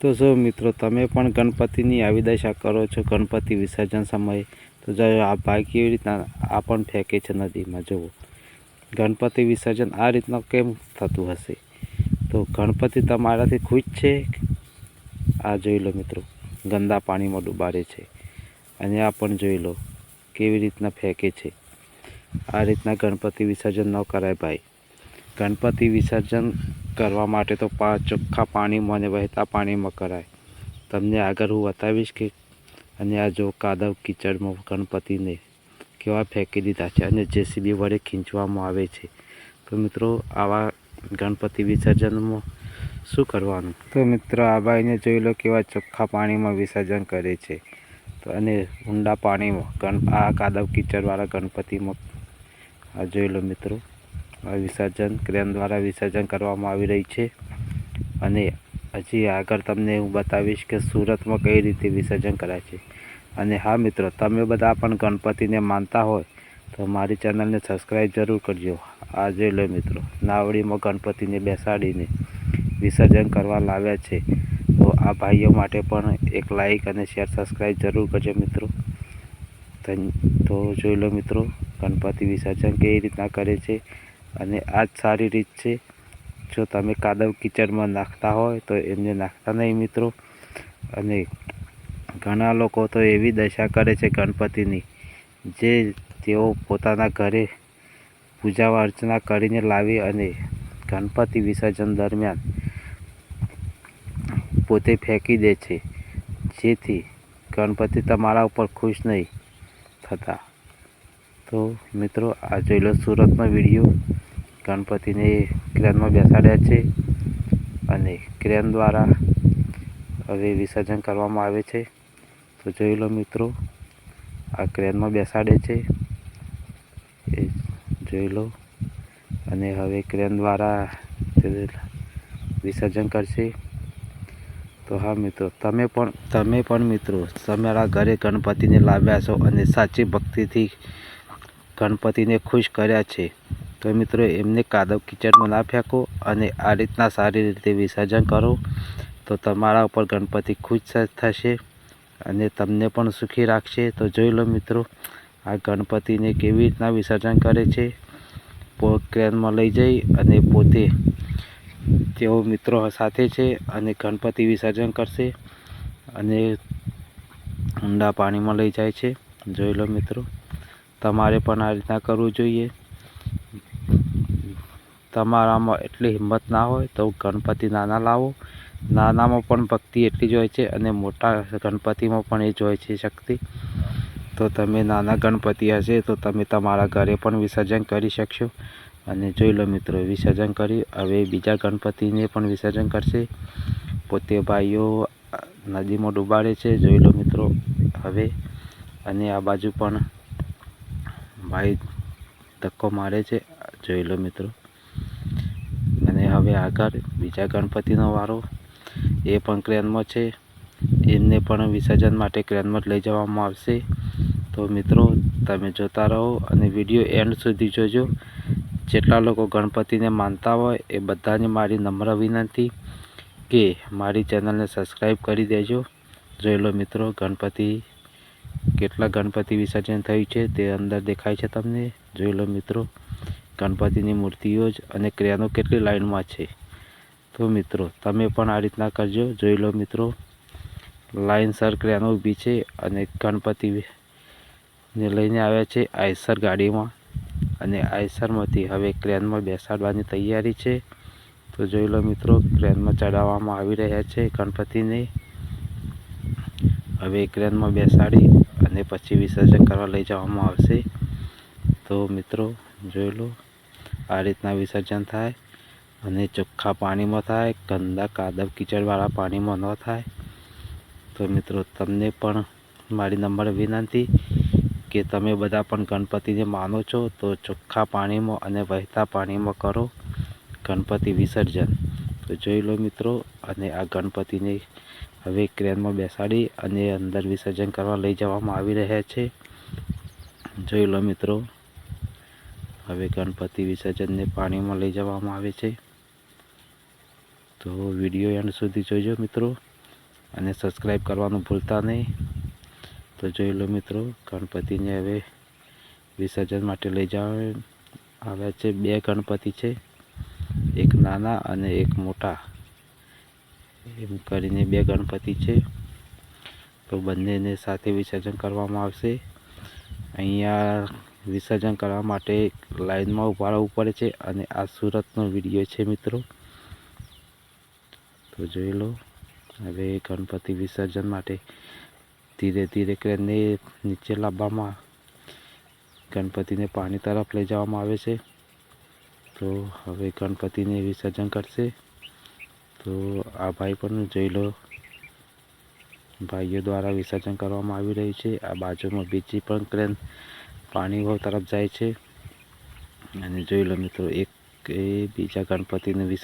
તો જો મિત્રો, તમે પણ ગણપતિની આવી દશા કરો છો, ગણપતિ વિસર્જન સમયે, તો જો આ ભાઈ કેવી રીતના આ પણ ફેંકે છે નદીમાં, જુઓ. ગણપતિ વિસર્જન આ રીતના કેમ થતું હશે? તો ગણપતિ તમારાથી ખુશ છે. આ જોઈ લો મિત્રો, ગંદા પાણીમાં ડૂબાડે છે. અને આ પણ જોઈ લો, કેવી રીતના ફેંકે છે. આ રીતના ગણપતિ વિસર્જન ન કરાય ભાઈ. ગણપતિ વિસર્જન કરવા માટે તો પા ચોખ્ખા પાણીમાં અને વહેતા પાણીમાં કરાય. તમને આગળ હું બતાવીશ કે અને આ જો કાદવ કીચડમાં ગણપતિને કેવા ફેંકી દીધા છે અને જેસીબી વડે ખીંચવામાં આવે છે. તો મિત્રો, આવા ગણપતિ વિસર્જનમાં શું કરવાનું? તો મિત્રો, આ ભાઈને જોઈ લો કેવા ચોખ્ખા પાણીમાં વિસર્જન કરે છે. તો અને ઊંડા પાણીમાં ગણ આ કાદવ કીચડવાળા ગણપતિમાં, આ જોઈ લો મિત્રો. વિસર્જન ક્રેન દ્વારા વિસર્જન કરવામાં આવી રહી છે. અને હજી આગળ તમને હું બતાવીશ કે સુરતમાં કઈ રીતે વિસર્જન કરાય છે. અને હા મિત્રો, તમે બધા પણ ગણપતિને માનતા હોય તો મારી ચેનલને સબસ્ક્રાઈબ જરૂર કરજો. આ જોઈ લો મિત્રો, નાવડીમાં ગણપતિને બેસાડીને વિસર્જન કરવા લાવ્યા છે. તો આ ભાઈઓ માટે પણ એક લાઈક અને શેર સબસ્ક્રાઈબ જરૂર કરજો મિત્રો. તો જોઈ લો મિત્રો, ગણપતિ વિસર્જન કેવી રીતના કરે છે. અને આ જ સારી રીત છે. જો તમે કાદવ કિચડમાં નાખતા હોય તો એમને નાખતા નહીં મિત્રો. અને ઘણા લોકો તો એવી દશા કરે છે ગણપતિની, જે તેઓ પોતાના ઘરે પૂજા અર્ચના કરીને લાવી અને ગણપતિ વિસર્જન દરમિયાન પોતે ફેંકી દે છે, જેથી ગણપતિ તમારા ઉપર ખુશ નહીં થતા. તો મિત્રો, આ જોઈ લો સુરતનો વીડિયો. ગણપતિને ક્રેનમાં બેસાડ્યા છે અને ક્રેન દ્વારા હવે વિસર્જન કરવામાં આવે છે. તો જોઈ લો મિત્રો, આ ક્રેનમાં બેસાડે છે. એ જોઈ લો. અને હવે ક્રેન દ્વારા વિસર્જન કરશે. તો હા મિત્રો, તમે પણ તમે પણ મિત્રો, તમારા ઘરે ગણપતિને લાવ્યા છો અને સાચી ભક્તિથી ગણપતિને ખુશ કર્યા છે. તો મિત્રો, એમને કાદવ કિચડમાં ના ફેંકો અને આ રીતના સારી રીતે વિસર્જન કરો. તો તમારા ઉપર ગણપતિ ખુશ થશે અને તમને પણ સુખી રાખશે. તો જોઈ લો મિત્રો, આ ગણપતિને કેવી રીતના વિસર્જન કરે છે. ક્રેનમાં લઈ જઈ અને પોતે તેઓ મિત્રો સાથે છે અને ગણપતિ વિસર્જન કરશે અને ઊંડા પાણીમાં લઈ જાય છે. જોઈ લો મિત્રો, તમારે પણ આ રીતના કરવું જોઈએ. તમારામાં એટલી હિંમત ના હોય તો ગણપતિ નાના લાવો. નાનામાં પણ ભક્તિ એટલી જ હોય છે અને મોટા ગણપતિમાં પણ એ જ હોય છે શક્તિ. તો તમે નાના ગણપતિ હશે તો તમે તમારા ઘરે પણ વિસર્જન કરી શકશો. અને જોઈ લો મિત્રો, વિસર્જન કરી, હવે બીજા ગણપતિને પણ વિસર્જન કરશે. પોતે ભાઈઓ નદીમાં ડૂબાડે છે, જોઈ લો મિત્રો, હવે. અને આ બાજુ પણ ભાઈ ધક્કો મારે છે, જોઈ લો મિત્રો. હવે આગળ બીજા ગણપતિનો વારો એ પણ ક્રેનમાં છે. એમને પણ વિસર્જન માટે ક્રેનમાં જ લઈ જવામાં આવશે. તો મિત્રો, તમે જોતા રહો અને વીડિયો એન્ડ સુધી જોજો. જેટલા લોકો ગણપતિને માનતા હોય એ બધાને મારી નમ્ર વિનંતી કે મારી ચેનલને સબસ્ક્રાઈબ કરી દેજો. જોઈ લો મિત્રો, ગણપતિ કેટલા ગણપતિ વિસર્જન થયું છે તે અંદર દેખાય છે તમને. જોઈ લો મિત્રો ગણપતિની મૂર્તિઓ જ અને ક્રિયાનો કેટલી લાઇનમાં છે. તો મિત્રો, તમે પણ આ રીતના કરજો. જોઈ લો મિત્રો લાઈનસર ક્રિયાનો ઊભી છે અને ગણપતિ ને લઈને આવ્યા છે આઈસર ગાડીમાં અને આઈસરમાંથી હવે ક્રેનમાં બેસાડવાની તૈયારી છે. તો જોઈ લો મિત્રો ક્રેનમાં ચડાવવામાં આવી રહ્યા છે ગણપતિને. હવે ક્રેનમાં બેસાડી અને પછી વિસર્જન કરવા લઈ જવામાં આવશે. તો મિત્રો, જોઈ લો. આ રીતના વિસર્જન થાય અને ચોખ્ખા પાણીમાં થાય, ગંદા કાદવ કીચડવાળા પાણીમાં ન થાય. તો મિત્રો, તમને પણ મારી નંબર વિનંતી કે તમે બધા પણ ગણપતિને માનો છો, તો ચોખ્ખા પાણીમાં અને વહેતા પાણીમાં કરો ગણપતિ વિસર્જન. તો જોઈ લો મિત્રો, અને આ ગણપતિને હવે ક્રેનમાં બેસાડી અને અંદર વિસર્જન કરવા લઈ જવામાં આવી રહ્યા છે. જોઈ લો મિત્રો હવે ગણપતિ વિસર્જનને પાણીમાં લઈ જવામાં આવે છે. તો વીડિયો એન્ડ સુધી જોજો મિત્રો અને સબસ્ક્રાઈબ કરવાનું ભૂલતા નહીં. તો જોઈ લો મિત્રો, ગણપતિને હવે વિસર્જન માટે લઈ જવા આવ્યા છે. બે ગણપતિ છે, એક નાના અને એક મોટા. એમ કરીને બે ગણપતિ છે. તો બંનેને સાથે વિસર્જન કરવામાં આવશે. અહીંયા વિસર્જન કરવા માટે લાઈનમાં ઊભા રહેવું પડે છે અને આ સુરતનો વીડિયો છે મિત્રો. તો જોઈ લો, હવે ગણપતિ વિસર્જન માટે ધીરે ધીરે કરીને નીચે લાવવામાં ગણપતિને પાણી તરફ લઈ જવામાં આવે છે. તો હવે ગણપતિને વિસર્જન કરશે. તો આ ભાઈ પણ જોઈ લો, ભાઈઓ દ્વારા વિસર્જન કરવામાં આવી રહ્યું છે. આ બાજુમાં બીજી પણ ક્રેન પાણી તરફ જાય છે. અને જોઈ લો મિત્રો એક એ બીજા ગણપતિનું વિસર્જન